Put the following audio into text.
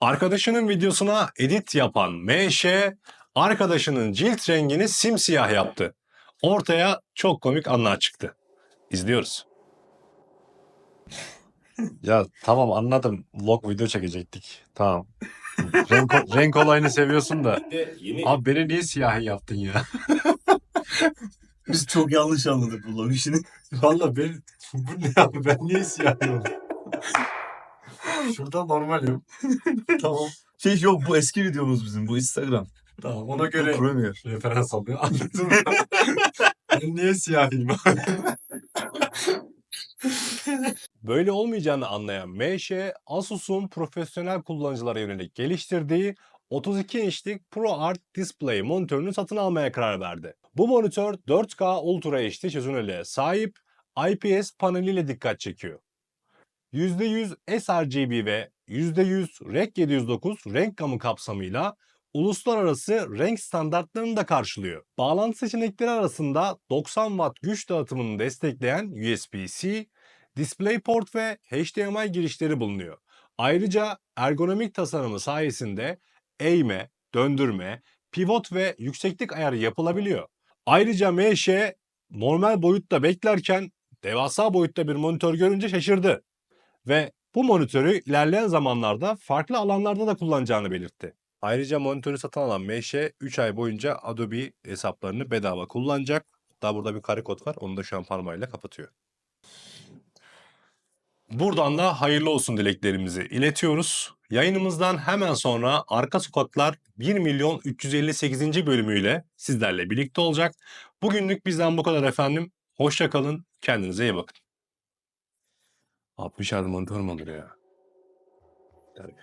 Arkadaşının videosuna edit yapan MŞ, arkadaşının cilt rengini simsiyah yaptı. Ortaya çok komik anlar çıktı. İzliyoruz. ya tamam anladım. Vlog video çekecektik. Tamam. renk, renk olayını seviyorsun da. Abi beni niye siyahi yaptın ya? Biz çok yanlış anladık bu log işini. Valla ben bu ne abi ben niye siyahi oldum? Şurada normalim. tamam. Şey yok bu eski videomuz bizim bu Instagram. Tamam ona göre Premier. referans alıyor. Anladın mı? ben niye siyahiyim? Böyle olmayacağını anlayan MŞ, Asus'un profesyonel kullanıcılara yönelik geliştirdiği 32 inçlik ProArt Display monitörünü satın almaya karar verdi. Bu monitör 4K Ultra HD çözünürlüğe sahip IPS paneliyle dikkat çekiyor. %100 sRGB ve %100 REC 709 renk gamı kapsamıyla uluslararası renk standartlarını da karşılıyor. Bağlantı seçenekleri arasında 90 Watt güç dağıtımını destekleyen USB-C, DisplayPort ve HDMI girişleri bulunuyor. Ayrıca ergonomik tasarımı sayesinde eğme, döndürme, pivot ve yükseklik ayarı yapılabiliyor. Ayrıca MŞ normal boyutta beklerken devasa boyutta bir monitör görünce şaşırdı ve bu monitörü ilerleyen zamanlarda farklı alanlarda da kullanacağını belirtti. Ayrıca monitörü satın alan MŞ 3 ay boyunca Adobe hesaplarını bedava kullanacak. Daha burada bir kare kod var. Onu da şu an parmağıyla kapatıyor. Buradan da hayırlı olsun dileklerimizi iletiyoruz. Yayınımızdan hemen sonra Arka Sokaklar 1 milyon 358. bölümüyle sizlerle birlikte olacak. Bugünlük bizden bu kadar efendim. Hoşça kalın. Kendinize iyi bakın. 60 monitör mü olur ya?